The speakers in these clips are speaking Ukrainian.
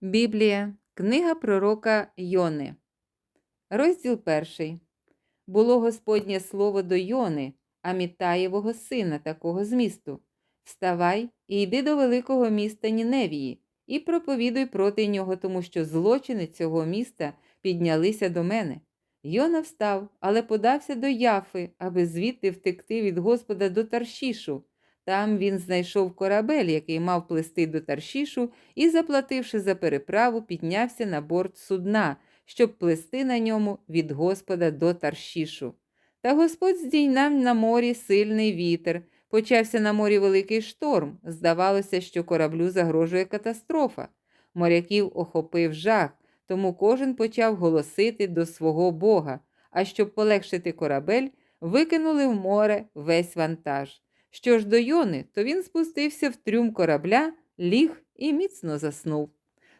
Біблія, книга пророка Йони, розділ перший. Було Господнє слово до Йони, Амітаєвого сина, такого змісту. Вставай і йди до великого міста Ніневії, і проповідуй проти нього, тому що злочини цього міста піднялися до мене. Йона встав, але подався до Яфи, аби звідти втекти від Господа до Таршішу. Там він знайшов корабель, який мав плисти до Таршішу, і, заплативши за переправу, піднявся на борт судна, щоб плисти на ньому від Господа до Таршішу. Та Господь здійняв на морі сильний вітер. Почався на морі великий шторм. Здавалося, що кораблю загрожує катастрофа. Моряків охопив жах, тому кожен почав голосити до свого Бога. А щоб полегшити корабель, викинули в море весь вантаж. Що ж до Йони, то він спустився в трюм корабля, ліг і міцно заснув.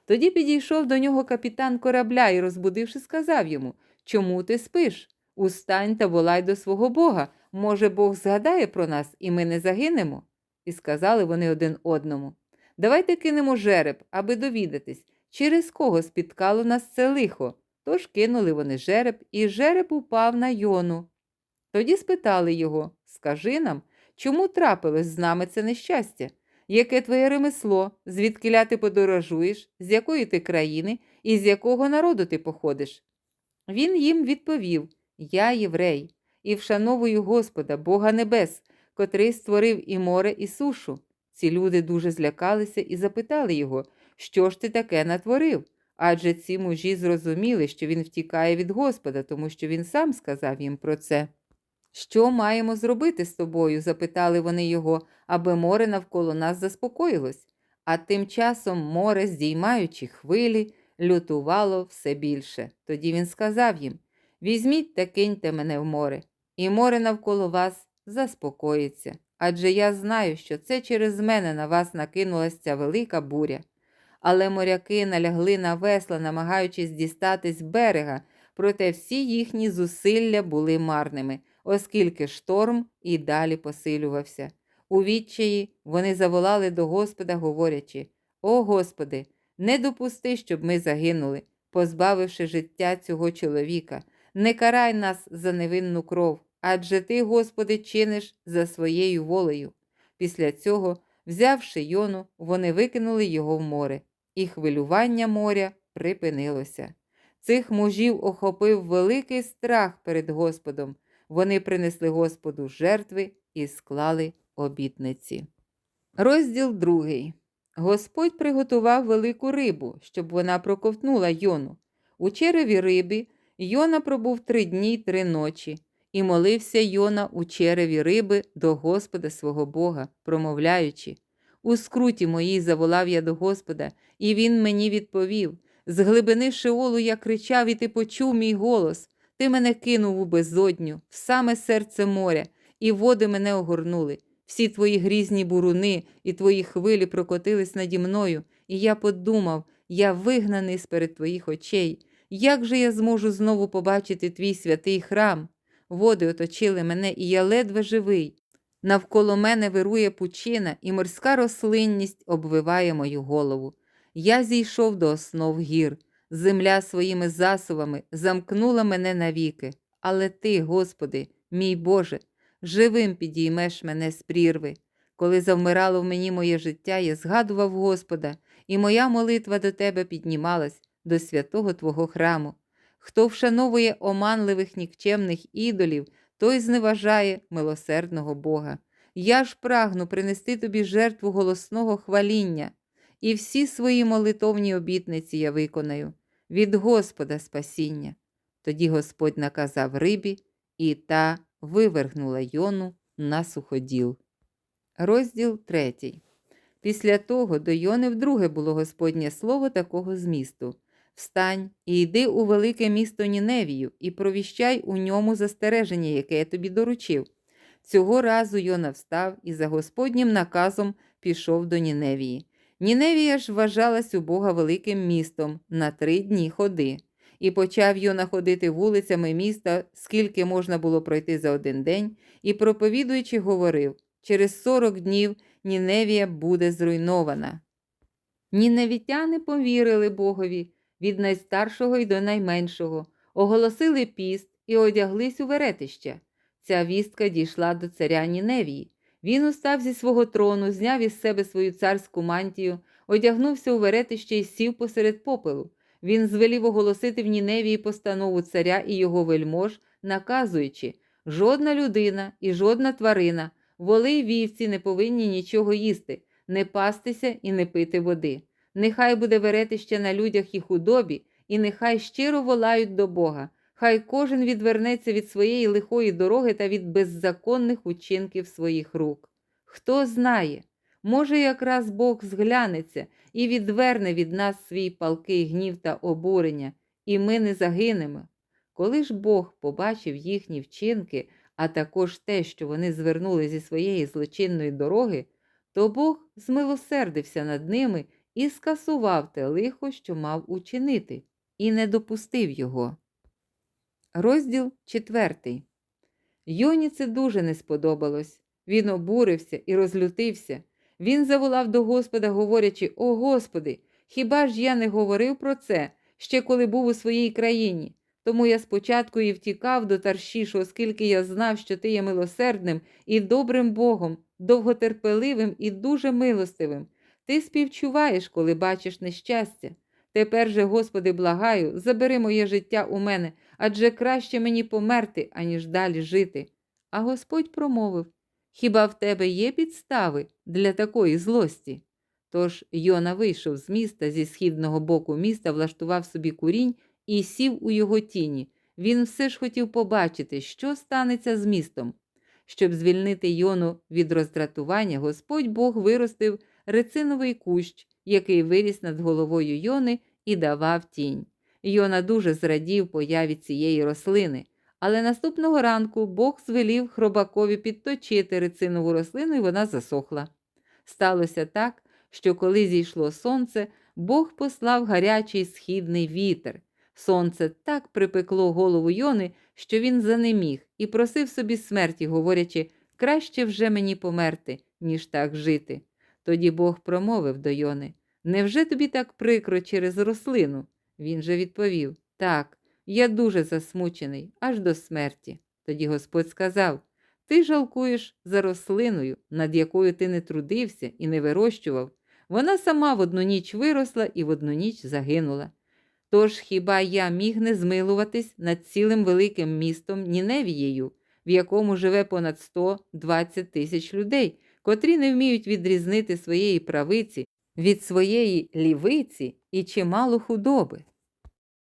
Тоді підійшов до нього капітан корабля і, розбудивши, сказав йому Чому ти спиш? Устань та волай до свого Бога. Може, Бог згадає про нас, і ми не загинемо? І сказали вони один одному. Давайте кинемо жереб, аби довідатись, через кого спіткало нас це лихо. Тож кинули вони жереб, і жереб упав на Йону. Тоді спитали його Скажи нам, чому трапилось з нами це нещастя? Яке твоє ремесло, звідкиля ти подорожуєш, з якої ти країни і з якого народу ти походиш? Він їм відповів Я єврей, і вшановую Господа, Бога Небес, котрий створив і море, і сушу. Ці люди дуже злякалися і запитали його, що ж ти таке натворив? Адже ці мужі зрозуміли, що він втікає від Господа, тому що він сам сказав їм про це. Що маємо зробити з тобою? запитали вони його, аби море навколо нас заспокоїлось. А тим часом море, здіймаючи хвилі, лютувало все більше. Тоді він сказав їм Візьміть та киньте мене в море, і море навколо вас заспокоїться. Адже я знаю, що це через мене на вас накинулася ця велика буря. Але моряки налягли на весла, намагаючись дістатись берега, проте всі їхні зусилля були марними оскільки шторм і далі посилювався. У відчаї вони заволали до Господа, говорячи: О Господи, не допусти, щоб ми загинули, позбавивши життя цього чоловіка, не карай нас за невинну кров, адже Ти, Господи, чиниш за своєю волею. Після цього, взявши йону, вони викинули його в море, і хвилювання моря припинилося. Цих мужів охопив великий страх перед Господом. Вони принесли Господу жертви і склали обітниці. Розділ другий. Господь приготував велику рибу, щоб вона проковтнула Йону. У череві риби Йона пробув три дні й три ночі, і молився Йона у череві риби до Господа свого Бога, промовляючи У скруті моїй заволав я до Господа, і він мені відповів з глибини Шеолу я кричав, і ти почув мій голос. Ти мене кинув у безодню, в саме серце моря, і води мене огорнули. Всі твої грізні буруни і твої хвилі прокотились наді мною, і я подумав, я вигнаний сперед твоїх очей. Як же я зможу знову побачити твій святий храм? Води оточили мене, і я ледве живий. Навколо мене вирує пучина, і морська рослинність обвиває мою голову. Я зійшов до основ гір. Земля своїми засувами замкнула мене навіки, але Ти, Господи, мій Боже, живим підіймеш мене з прірви. Коли завмирало в мені моє життя, я згадував Господа, і моя молитва до Тебе піднімалась до святого Твого храму. Хто вшановує оманливих нікчемних ідолів, той зневажає милосердного Бога. Я ж прагну принести тобі жертву голосного хваління, і всі свої молитовні обітниці я виконаю від Господа спасіння. Тоді Господь наказав рибі, і та вивергнула йону на суходіл. Розділ третій. Після того до Йони вдруге було Господнє слово такого змісту Встань і йди у велике місто Ніневію і провіщай у ньому застереження, яке я тобі доручив. Цього разу Йона встав і за Господнім наказом пішов до Ніневії. Ніневія ж вважалась у Бога великим містом на три дні ходи, і почав Йона ходити вулицями міста, скільки можна було пройти за один день, і, проповідуючи, говорив через сорок днів Ніневія буде зруйнована. Ніневітяни повірили Богові від найстаршого й до найменшого, оголосили піст і одяглись у веретища. Ця вістка дійшла до царя Ніневії. Він устав зі свого трону, зняв із себе свою царську мантію, одягнувся у веретище і сів посеред попелу. Він звелів оголосити в Ніневії постанову царя і його вельмож, наказуючи жодна людина і жодна тварина, воли й вівці не повинні нічого їсти, не пастися і не пити води. Нехай буде веретище на людях і худобі, і нехай щиро волають до Бога. Хай кожен відвернеться від своєї лихої дороги та від беззаконних учинків своїх рук. Хто знає, може, якраз Бог зглянеться і відверне від нас свій палкий гнів та обурення, і ми не загинемо. Коли ж Бог побачив їхні вчинки, а також те, що вони звернули зі своєї злочинної дороги, то Бог змилосердився над ними і скасував те лихо, що мав учинити, і не допустив його. Розділ четвертий. Йоні це дуже не сподобалось. Він обурився і розлютився. Він заволав до Господа, говорячи: О Господи, хіба ж я не говорив про це ще коли був у своїй країні? Тому я спочатку і втікав до Таршішу, оскільки я знав, що ти є милосердним і добрим Богом, довготерпеливим і дуже милостивим. Ти співчуваєш, коли бачиш нещастя. Тепер же, Господи, благаю, забери моє життя у мене, адже краще мені померти, аніж далі жити. А Господь промовив Хіба в тебе є підстави для такої злості? Тож Йона вийшов з міста зі східного боку міста, влаштував собі курінь і сів у його тіні. Він все ж хотів побачити, що станеться з містом. Щоб звільнити Йону від роздратування, Господь Бог виростив рециновий кущ, який виріс над головою Йони і давав тінь. Йона дуже зрадів появі цієї рослини, але наступного ранку Бог звелів хробакові підточити рецинову рослину, і вона засохла. Сталося так, що коли зійшло сонце, Бог послав гарячий східний вітер. Сонце так припекло голову Йони, що він занеміг і просив собі смерті, говорячи, краще вже мені померти, ніж так жити. Тоді Бог промовив до Йони Невже тобі так прикро через рослину? Він же відповів Так, я дуже засмучений, аж до смерті. Тоді Господь сказав Ти жалкуєш за рослиною, над якою ти не трудився і не вирощував. Вона сама в одну ніч виросла і в одну ніч загинула. Тож хіба я міг не змилуватись над цілим великим містом Ніневією, в якому живе понад 120 тисяч людей, котрі не вміють відрізнити своєї правиці від своєї лівиці і чимало худоби.